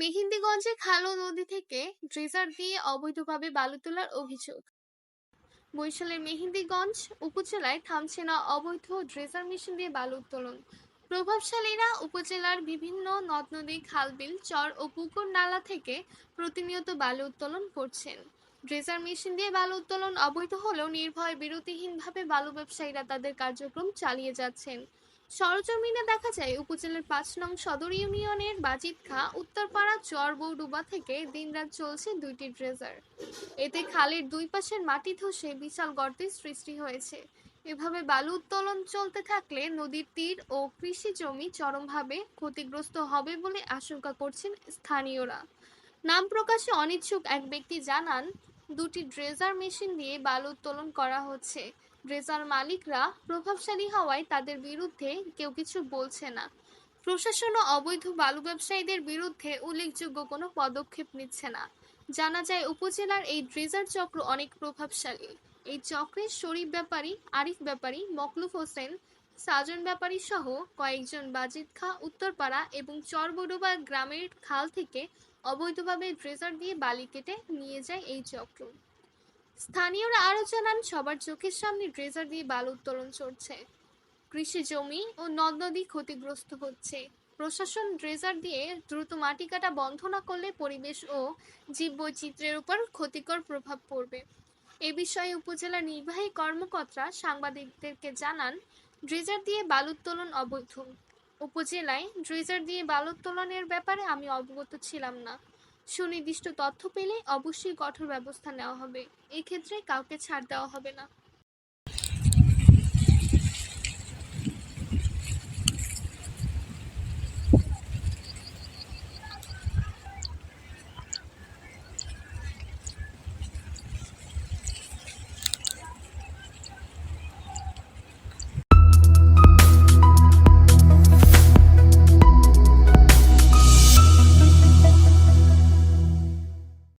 মেহেন্দিগঞ্জে খালো নদী থেকে ড্রেজার দিয়ে অবৈধভাবে বালু তোলার অভিযোগ। বরিশালের মেহেন্দিগঞ্জ উপজেলায় থামছে না অবৈধ ড্রেজার মেশিন দিয়ে বালু উত্তোলন। প্রভাবশালীরা উপজেলার বিভিন্ন নদ নদী খালবিল, চর ও পুকুর নালা থেকে প্রতিনিয়ত বালু উত্তোলন করছেন। ড্রেজার মেশিন দিয়ে বালু উত্তোলন অবৈধ হলেও নির্ভয় বিরতিহীনভাবে বালু ব্যবসায়ীরা তাদের কার্যক্রম চালিয়ে যাচ্ছেন। সরজমিনে দেখা যায়, উপজেলার পাঁচ নং সদর ইউনিয়নের বাজিত খা, উত্তরপাড়া, চর বৌডুবা থেকে দিনরাত চলছে দুইটি ড্রেজার। এতে খালের দুই পাশের মাটি ধসে বিশাল গর্তের সৃষ্টি হয়েছে। এভাবে বালু উত্তোলন চলতে থাকলে নদীর তীর ও কৃষি জমি চরমভাবে ক্ষতিগ্রস্ত হবে বলে আশঙ্কা করছেন স্থানীয়রা। নাম প্রকাশে অনিচ্ছুক এক ব্যক্তি জানান, দুটি ড্রেজার মেশিন দিয়ে বালু উত্তোলন করা হচ্ছে। ড্রেজার মালিকরা প্রভাবশালী হওয়ায় তাদের বিরুদ্ধে কেউ কিছু বলছে না। প্রশাসনও অবৈধ বালু ব্যবসায়ীদের বিরুদ্ধে উল্লেখযোগ্য কোনো পদক্ষেপ নিচ্ছে না। জানা যায়, উপজেলার এই ড্রেজার চক্র অনেক প্রভাবশালী। এই চক্রের শরীফ ব্যাপারী, আরিফ ব্যাপারী মকলুফ হোসেন, সাজন ব্যাপারী সহ কয়েকজন বাজিদ খা উত্তরপাড়া এবং চরবডুবা গ্রামের খাল থেকে অবৈধভাবে ড্রেজার দিয়ে বালি কেটে নিয়ে যায় এই চক্র। স্থানীয়রা আরও জানান, সবার চোখের সামনে ড্রেজার দিয়ে বালু উত্তোলন চলছে। কৃষি জমি ও নদ নদী ক্ষতিগ্রস্ত হচ্ছে। প্রশাসন ড্রেজার দিয়ে দ্রুত মাটি কাটা বন্ধ না করলে পরিবেশ ও জীববৈচিত্র্যের উপর ক্ষতিকর প্রভাব পড়বে। এ বিষয়ে উপজেলা নির্বাহী কর্মকর্তা সাংবাদিকদেরকে জানান, ড্রেজার দিয়ে বালুত্তোলন অবৈধ। উপজেলায় ড্রেজার দিয়ে বালু উত্তোলনের ব্যাপারে আমি অবগত ছিলাম না। সুনির্দিষ্ট তথ্য পেলে অবশ্যই কঠোর ব্যবস্থা নেওয়া হবে। এক্ষেত্রে কাউকে ছাড় দেওয়া হবে না।